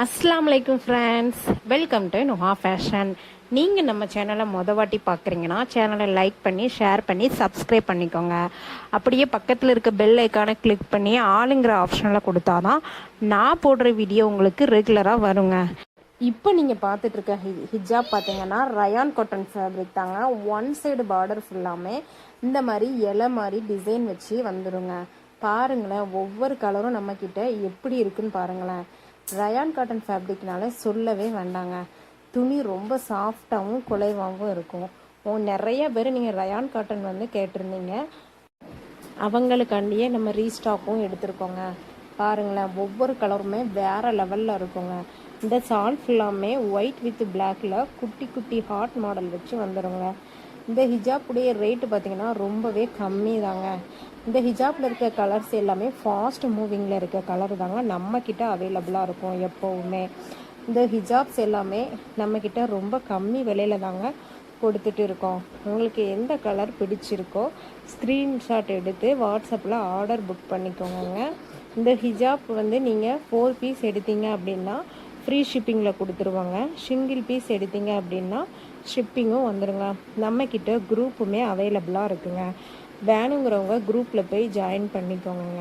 அஸ்லாம் வலைக்கும் friends welcome to Nuha fashion நீங்கள் நம்ம சேனலை மொதல் வாட்டி பார்க்குறீங்கன்னா சேனலை லைக் பண்ணி ஷேர் பண்ணி சப்ஸ்கிரைப் பண்ணிக்கோங்க. அப்படியே பக்கத்தில் இருக்க பெல் ஐக்கானை கிளிக் பண்ணி ஆளுங்கிற ஆப்ஷனில் கொடுத்தாதான் நான் போடுற வீடியோ உங்களுக்கு ரெகுலராக வருங்க. இப்போ நீங்கள் பார்த்துட்ருக்க ஹி- ஹிஜாப் பார்த்தீங்கன்னா ரயான் காட்டன் ஃபேப்ரிக் தாங்க. ஒன் சைடு பார்டர் ஃபுல்லாமே இந்த மாதிரி இலை மாதிரி டிசைன் வச்சு வந்துருங்க. பாருங்களேன் ஒவ்வொரு கலரும் நம்மக்கிட்ட எப்படி இருக்குன்னு பாருங்களேன். ரயான் காட்டன் ஃபேப்ரிக்னால சொல்லவே வேண்டாங்க. துணி ரொம்ப சாஃப்டாகவும் குலைவாகவும் இருக்கும். நிறைய பேர் நீங்கள் ரயான் காட்டன் வந்து கேட்டிருந்தீங்க. அவங்களுக்காண்டியே நம்ம ரீஸ்டாக்கும் எடுத்திருக்கோங்க. பாருங்களேன் ஒவ்வொரு கலருமே வேறு லெவலில் இருக்குங்க. இந்த சால் ஃபுல்லாமே ஒயிட் வித் பிளாக்ல குட்டி குட்டி ஹார்ட் மாடல் வச்சு வந்துடுங்க இந்த ஹிஜாப்புடைய ரேட்டு பார்த்தீங்கன்னா ரொம்பவே கம்மி தாங்க இந்த ஹிஜாப்பில் இருக்க கலர்ஸ் எல்லாமே ஃபாஸ்ட் மூவிங்கில் இருக்க கலர் தாங்க நம்மக்கிட்ட அவைலபிளாக இருக்கும் எப்போவுமே. இந்த ஹிஜாப்ஸ் எல்லாமே நம்ம ரொம்ப கம்மி விலையில தாங்க கொடுத்துட்டு இருக்கோம். உங்களுக்கு எந்த கலர் பிடிச்சிருக்கோ ஸ்க்ரீன்ஷாட் எடுத்து வாட்ஸ்அப்பில் ஆர்டர் புக் பண்ணிக்கோங்க இந்த ஹிஜாப் வந்து நீங்கள் ஃபோர் பீஸ் எடுத்தீங்க அப்படின்னா ஃப்ரீ ஷிப்பிங்கில் கொடுத்துருவாங்க. சிங்கிள் பீஸ் எடுத்தீங்க அப்படின்னா ஷிப்பிங்கும் வந்துடுங்க நம்மக்கிட்ட குரூப்புமே அவைலபிளாக இருக்குங்க. வேணுங்கிறவங்க குரூப்பில் போய் ஜாயின் பண்ணிக்கோங்க.